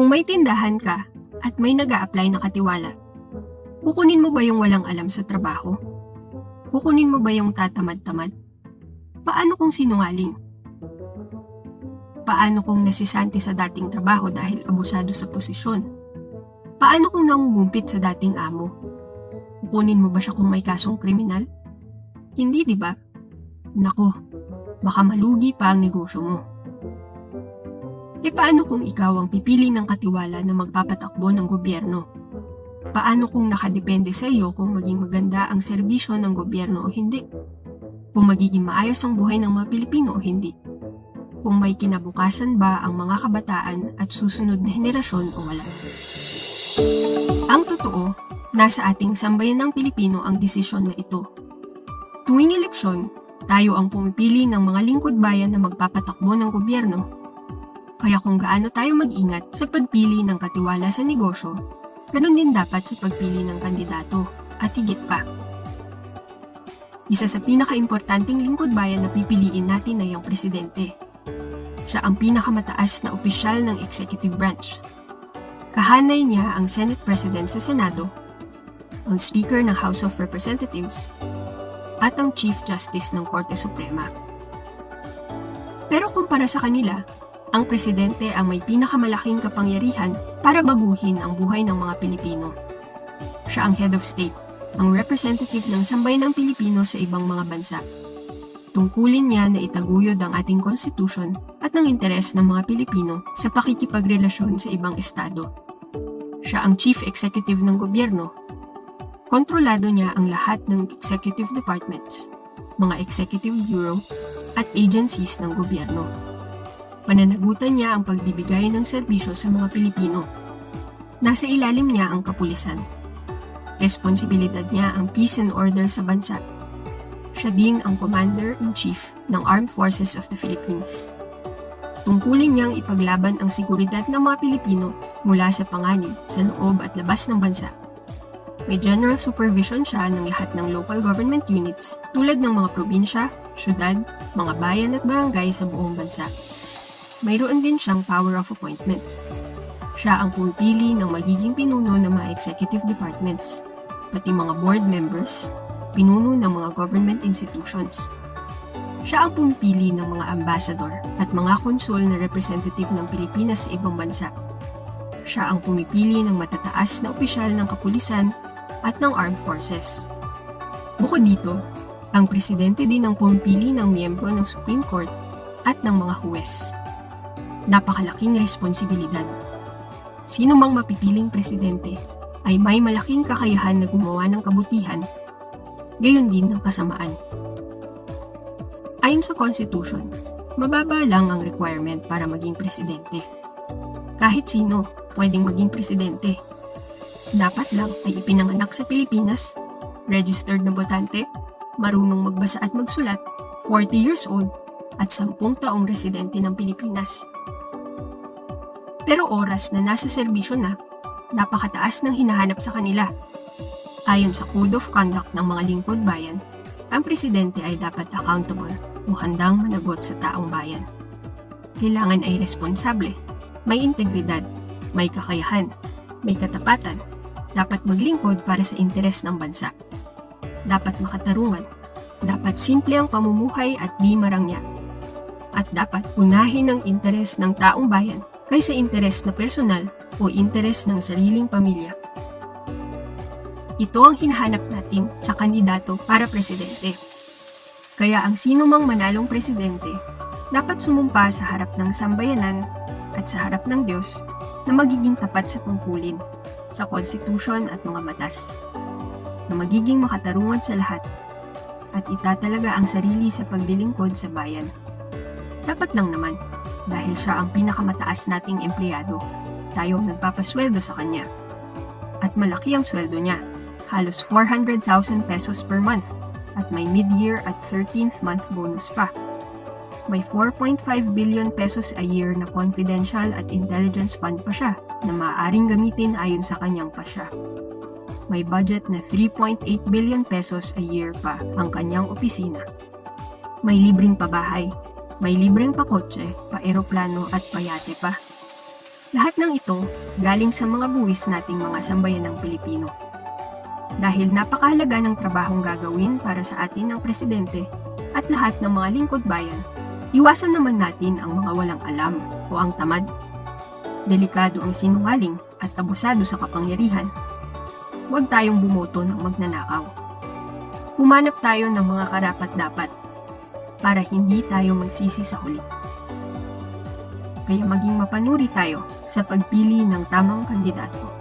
Kung may tindahan ka at may nag apply na katiwala, kukunin mo ba yung walang alam sa trabaho? Kukunin mo ba yung tatamad-tamad? Paano kung sinungaling? Paano kung nasisante sa dating trabaho dahil abusado sa posisyon? Paano kung nangungumpit sa dating amo? Kukunin mo ba siya kung may kasong kriminal? Hindi, di ba? Nako, baka malugi pa ang negosyo mo. E paano kung ikaw ang pipili ng katiwala na magpapatakbo ng gobyerno? Paano kung nakadepende sa iyo kung maging maganda ang serbisyo ng gobyerno o hindi? Kung magiging maayos ang buhay ng mga Pilipino o hindi? Kung may kinabukasan ba ang mga kabataan at susunod na henerasyon o wala? Ang totoo, nasa ating sambayan ng Pilipino ang desisyon na ito. Tuwing eleksyon, tayo ang pumipili ng mga lingkod bayan na magpapatakbo ng gobyerno kaya kung gaano tayo mag-ingat sa pagpili ng katiwala sa negosyo, ganun din dapat sa pagpili ng kandidato at higit pa. Isa sa pinaka-importanting lingkod bayan na pipiliin natin ay ang presidente. Siya ang pinakamataas na opisyal ng executive branch. Kahanay niya ang Senate President sa Senado, ang Speaker ng House of Representatives, at ang Chief Justice ng Korte Suprema. Pero kumpara sa kanila, ang presidente ang may pinakamalaking kapangyarihan para baguhin ang buhay ng mga Pilipino. Siya ang head of state, ang representative ng sambayan ng Pilipino sa ibang mga bansa. Tungkulin niya na itaguyod ang ating konstitusyon at ng interes ng mga Pilipino sa pakikipagrelasyon sa ibang estado. Siya ang chief executive ng gobyerno. Kontrolado niya ang lahat ng executive departments, mga executive bureau, at agencies ng gobyerno. Pananagutan niya ang pagbibigay ng serbisyo sa mga Pilipino. Nasa ilalim niya ang kapulisan. Responsibilidad niya ang peace and order sa bansa. Siya din ang Commander-in-Chief ng Armed Forces of the Philippines. Tungkulin niyang ipaglaban ang seguridad ng mga Pilipino mula sa panganib sa loob at labas ng bansa. May general supervision siya ng lahat ng local government units tulad ng mga probinsya, syudad, mga bayan at barangay sa buong bansa mayroon din siyang power of appointment. Siya ang pumipili ng magiging pinuno ng mga executive departments, pati mga board members, pinuno ng mga government institutions. Siya ang pumipili ng mga ambassador at mga konsul na representative ng Pilipinas sa ibang bansa. Siya ang pumipili ng matataas na opisyal ng kapulisan at ng armed forces. Bukod dito, ang presidente din ang pumipili ng miyembro ng Supreme Court at ng mga huwes napakalaking responsibilidad. Sino mang mapipiling presidente ay may malaking kakayahan na gumawa ng kabutihan, gayon din ng kasamaan. Ayon sa Constitution, mababa lang ang requirement para maging presidente. Kahit sino pwedeng maging presidente. Dapat lang ay ipinanganak sa Pilipinas, registered na botante, marunong magbasa at magsulat, 40 years old, at 10 taong residente ng Pilipinas. Pero oras na nasa serbisyo na, napakataas ng hinahanap sa kanila. Ayon sa Code of Conduct ng mga lingkod bayan, ang presidente ay dapat accountable o handang managot sa taong bayan. Kailangan ay responsable, may integridad, may kakayahan, may katapatan, dapat maglingkod para sa interes ng bansa. Dapat makatarungan, dapat simple ang pamumuhay at di marangya. At dapat unahin ang interes ng taong bayan kaysa interes na personal o interes ng sariling pamilya. Ito ang hinahanap natin sa kandidato para presidente. Kaya ang sino mang manalong presidente, dapat sumumpa sa harap ng sambayanan at sa harap ng Diyos na magiging tapat sa tungkulin, sa konstitusyon at mga batas, na magiging makatarungan sa lahat at itatalaga ang sarili sa paglilingkod sa bayan. Dapat lang naman dahil siya ang pinakamataas nating empleyado. Tayo ang nagpapasweldo sa kanya. At malaki ang sweldo niya, halos 400,000 pesos per month at may mid-year at 13th month bonus pa. May 4.5 billion pesos a year na confidential at intelligence fund pa siya na maaaring gamitin ayon sa kanyang pasya. May budget na 3.8 billion pesos a year pa ang kanyang opisina. May libreng pabahay may libreng pakotse, pa-eroplano at payate pa. Lahat ng ito galing sa mga buwis nating mga sambayan ng Pilipino. Dahil napakahalaga ng trabahong gagawin para sa atin ng presidente at lahat ng mga lingkod bayan, iwasan naman natin ang mga walang alam o ang tamad. Delikado ang sinungaling at abusado sa kapangyarihan. Huwag tayong bumoto ng magnanakaw. Humanap tayo ng mga karapat-dapat para hindi tayo magsisi sa huli. Kaya maging mapanuri tayo sa pagpili ng tamang kandidato.